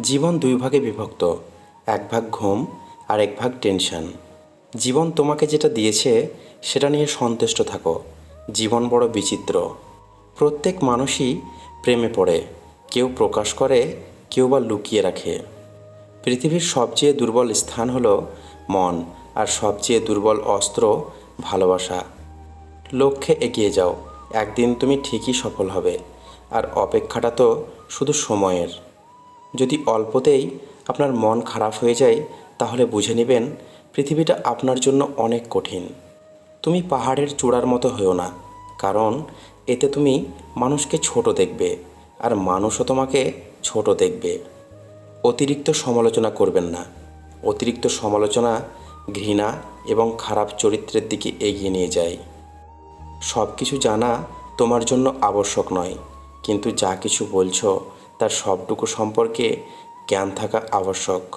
জীবন দুই ভাগে বিভক্ত, এক ভাগ ঘুম আর এক ভাগ টেনশন। জীবন তোমাকে যেটা দিয়েছে, সেটা নিয়ে সন্তুষ্ট থাকো। জীবন বড় বিচিত্র। প্রত্যেক মানুষই প্রেমে পড়ে, কেউ প্রকাশ করে, কেউ বা লুকিয়ে রাখে। পৃথিবীর সবচেয়ে দুর্বল স্থান হলো মন, আর সবচেয়ে দুর্বল অস্ত্র ভালোবাসা। লক্ষ্যে এগিয়ে যাও, একদিন তুমি ঠিকই সফল হবে, আর অপেক্ষাটা তো শুধু সময়ের। যদি অল্পতেই আপনার মন খারাপ হয়ে যায়, তাহলে বুঝে নেবেন পৃথিবীটা আপনার জন্য অনেক কঠিন। তুমি পাহাড়ের চূড়ার মতো হয়েও না, কারণ এতে তুমি মানুষকে ছোট দেখবে আর মানুষও তোমাকে ছোট দেখবে। অতিরিক্ত সমালোচনা করবেন না। অতিরিক্ত সমালোচনা ঘৃণা এবং খারাপ চরিত্রের দিকে এগিয়ে নিয়ে যায়। সব কিছু জানা তোমার জন্য আবশ্যক নয়, কিন্তু যা কিছু বলছো সবটুকু সম্পর্কে জ্ঞান থাকা আবশ্যক।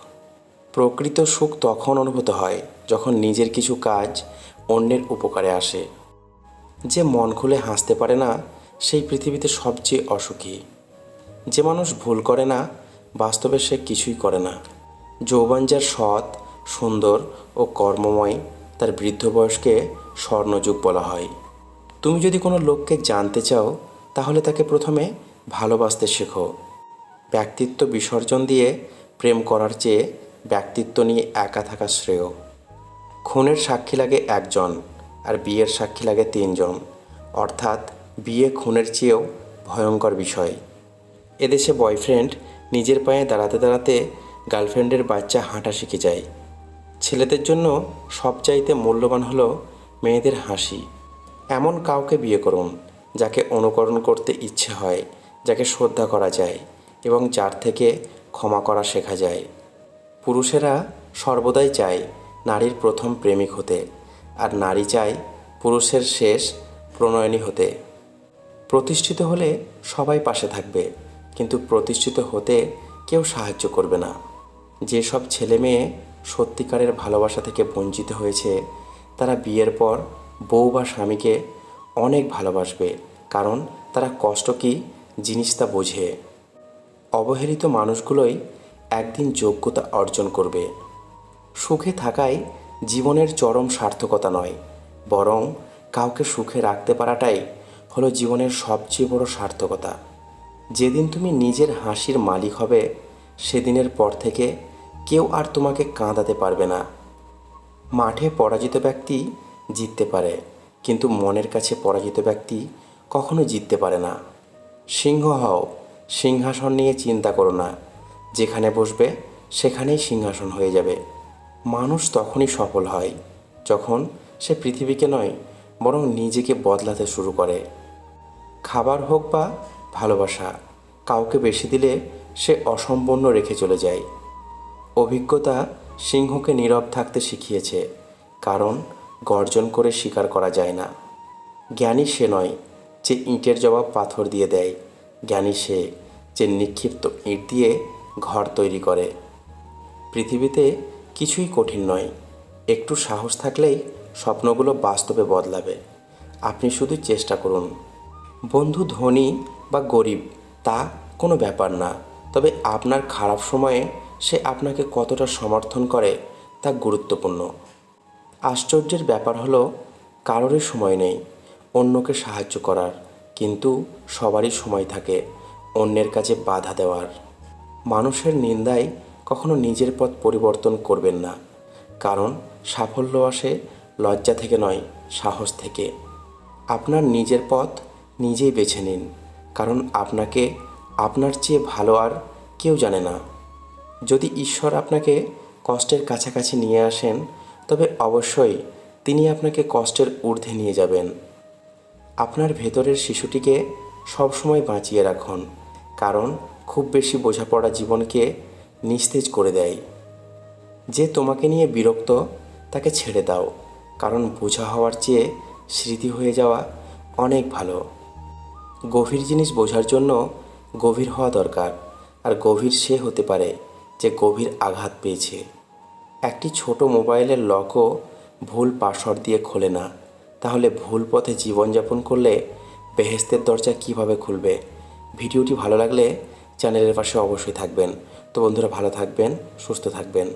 প্রকৃত সুখ তখন অনুভূত হয় যখন নিজের কিছু কাজ অন্যের উপকারে আসে। যে মন খুলে হাসতে পারে না, সেই পৃথিবীতে সবচেয়ে অসুখী। যে মানুষ ভুল করে না, বাস্তবে সে কিছুই করে না। যৌবন যার সৎ, সুন্দর ও কর্মময়, তার বৃদ্ধ বয়সকে স্বর্ণযুগ বলা হয়। তুমি যদি কোনো লোককে জানতে চাও, তাহলে তাকে প্রথমে ভালোবাসতে শেখো। ব্যক্তিত্ব বিসর্জন দিয়ে প্রেম করার চেয়ে ব্যক্তিত্ব নিয়ে একা থাকা শ্রেয়। খুনের সাক্ষী লাগে একজন আর বিয়ের সাক্ষী লাগে তিনজন। অর্থাৎ বিয়ে খুনের চেয়েও ভয়ঙ্কর বিষয়। এদেশে বয়ফ্রেন্ড নিজের পায়ে দাঁড়াতে দাঁড়াতে গার্লফ্রেন্ডের বাচ্চা হাঁটা শিখে যায়। ছেলেদের জন্য সবচাইতে মূল্যবান হলো মেয়েদের হাসি। এমন কাউকে বিয়ে করুন যাকে অনুকরণ করতে ইচ্ছে হয়, যাকে শ্রদ্ধা করা যায়। এবং যার থেকে ক্ষমা করা শেখা যায়। পুরুষেরা সর্বদাই চায় নারীর প্রথম প্রেমিক হতে, আর নারী চায় পুরুষের শেষ প্রণয়নী হতে। প্রতিষ্ঠিত হলে সবাই পাশে থাকবে, কিন্তু প্রতিষ্ঠিত হতে কেউ সাহায্য করবে না। যেসব ছেলে মেয়ে সত্যিকারের ভালোবাসা থেকে বঞ্চিত হয়েছে, তারা বিয়ের পর বউ বা স্বামীকে অনেক ভালোবাসবে, কারণ তারা কষ্ট কী জিনিস তা বোঝে। অবহেলিত মানুষগুলোই একদিন যোগ্যতা অর্জন করবে। সুখে থাকাই জীবনের চরম সার্থকতা নয়, বরং কাউকে সুখে রাখতে পারাটাই হলো জীবনের সবচেয়ে বড় সার্থকতা। যেদিন তুমি নিজের হাসির মালিক হবে, সেদিনের পর থেকে কেউ আর তোমাকে কাঁদাতে পারবে না। মাঠে পরাজিত ব্যক্তি জিততে পারে, কিন্তু মনের কাছে পরাজিত ব্যক্তি কখনো জিততে পারে না। সিংহ হও সিংহাসন নিয়ে চিন্তা করো না। যেখানে বসবে, সেখানেই সিংহাসন হয়ে যাবে। মানুষ তখনই সফল হয়, যখন সে পৃথিবীকে নয়, বরং নিজেকে বদলাতে শুরু করে। খাবার হোক বা ভালোবাসা, কাউকে বেশি দিলে সে অসম্পূর্ণ রেখে চলে যায়। অভিজ্ঞতা সিংহকে নীরব থাকতে শিখিয়েছে, কারণ গর্জন করে স্বীকার করা যায় না। জ্ঞানী সে নয়, যে ইঁটের জবাব পাথর দিয়ে দেয়। জ্ঞানী সে যে নিক্ষিপ্ত ইঁট দিয়ে ঘর তৈরি করে। পৃথিবীতে কিছুই কঠিন নয়, একটু সাহস থাকলেই স্বপ্নগুলো বাস্তবে বদলাবে। আপনি শুধু চেষ্টা করুন। বন্ধু ধনী বা গরিব, তা কোনো ব্যাপার না, তবে আপনার খারাপ সময়ে সে আপনাকে কতটা সমর্থন করে তা গুরুত্বপূর্ণ। আশ্চর্যের ব্যাপার হলো, কারোরই সময় নেই, অন্যকে সাহায্য করার। কিন্তু সবারই সময় থাকে অন্যের কাছে বাধা দেওয়ার। মানুষের নিন্দায় কখনো নিজের পথ পরিবর্তন করবেন না, কারণ সাফল্য আসে লজ্জা থেকে নয়, সাহস থেকে। আপনার নিজের পথ নিজেই বেছে নিন, কারণ আপনাকে আপনার চেয়ে ভালো আর কেউ জানে না। যদি ঈশ্বর আপনাকে কষ্টের কাছাকাছি নিয়ে আসেন, তবে অবশ্যই তিনি আপনাকে কষ্টের ঊর্ধ্বে নিয়ে যাবেন। আপনার ভেতরের শিশুটিকে সবসময় বাঁচিয়ে রাখুন, কারণ খুব বেশি বোঝাপড়া জীবনকে নিস্তেজ করে দেয়। যে তোমাকে নিয়ে বিরক্ত, তাকে ছেড়ে দাও, কারণ বোঝা হওয়ার চেয়ে স্মৃতি হয়ে যাওয়া অনেক ভালো। গভীর জিনিস বোঝার জন্য গভীর হওয়া দরকার, আর গভীর সে হতে পারে যে গভীর আঘাত পেয়েছে। একটি ছোট মোবাইলের লকও ভুল পাসওয়ার্ড দিয়ে খোলে না। তাহলে ভুল পথে জীবনযাপন করলে বেহেস্তের দরজা কীভাবে খুলবে? ভিডিওটি ভালো লাগলে চ্যানেলের পাশে অবশ্যই থাকবেন। তো বন্ধুরা, ভালো থাকবেন, সুস্থ থাকবেন।